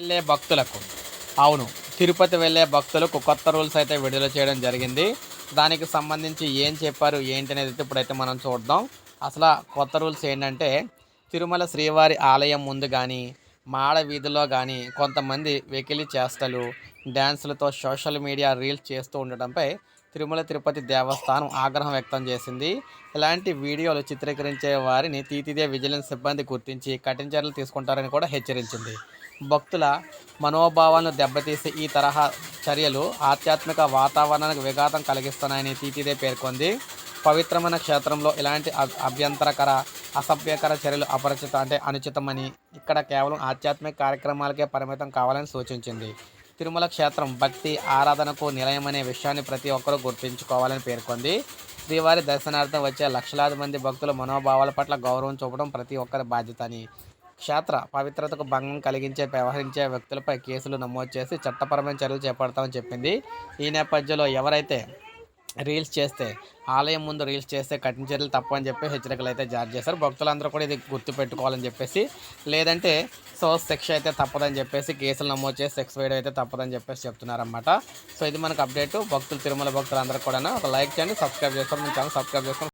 వెళ్ళే భక్తులకు. అవును తిరుపతి వెళ్ళే భక్తులకు కొత్త రూల్స్ అయితే విడుదల చేయడం జరిగింది. దానికి సంబంధించి ఏం చెప్పారు ఏంటి అనేది అయితే ఇప్పుడైతే మనం చూద్దాం. అసలు కొత్త రూల్స్ ఏంటంటే తిరుమల శ్రీవారి ఆలయం ముందు కానీ మాడ వీధిలో కానీ కొంతమంది వెకిలి చేష్టలు డ్యాన్సులతో సోషల్ మీడియా రీల్స్ చేస్తూ ఉండటంపై తిరుమల తిరుపతి దేవస్థానం ఆగ్రహం వ్యక్తం చేసింది. ఇలాంటి వీడియోలు చిత్రీకరించే వారిని తీతిదే విజిలెన్స్ సిబ్బంది గుర్తించి కఠిన చర్యలు తీసుకుంటారని కూడా హెచ్చరించింది. భక్తుల మనోభావాలను దెబ్బతీసే ఈ తరహా చర్యలు ఆధ్యాత్మిక వాతావరణానికి విఘాతం కలిగిస్తున్నాయని తీతిదే పేర్కొంది. పవిత్రమైన క్షేత్రంలో ఇలాంటి అభ్యంతరకర అసభ్యకర చర్యలు అపరిచిత అంటే అనుచితమని ఇక్కడ కేవలం ఆధ్యాత్మిక కార్యక్రమాలకే పరిమితం కావాలని సూచించింది. తిరుమల క్షేత్రం భక్తి ఆరాధనకు నిలయమనే విషయాన్ని ప్రతి ఒక్కరూ గుర్తుంచుకోవాలని పేర్కొంది. శ్రీవారి దర్శనార్థం వచ్చే లక్షలాది మంది భక్తుల మనోభావాల పట్ల గౌరవం చూపడం ప్రతి ఒక్కరి బాధ్యత అని క్షేత్ర పవిత్రతకు భంగం కలిగించే వ్యవహరించే వ్యక్తులపై కేసులు నమోదు చేసి చట్టపరమైన చర్యలు చేపడతామని చెప్పింది. ఈ నేపథ్యంలో ఎవరైతే రీల్స్ చేస్తే ఆలయం ముందు రీల్స్ చేస్తే కఠిన చర్యలు తప్పని చెప్పి హెచ్చరికలు అయితే జారీ చేశారు. భక్తులందరూ కూడా ఇది గుర్తు పెట్టుకోవాలని చెప్పేసి లేదంటే సో శిక్ష అయితే తప్పదని చెప్పేసి కేసులు నమోదు చేసి శిక్ష వేయడం అయితే తప్పదని చెప్పేసి చెప్తున్నారన్నమాట. సో ఇది మనకు అప్డేట్. భక్తులు తిరుమల భక్తులందరూ కూడా ఒక లైక్ చేయండి సబ్స్క్రైబ్ చేసుకోండి. మీ ఛానల్ సబ్స్క్రైబ్ చేసుకోండి.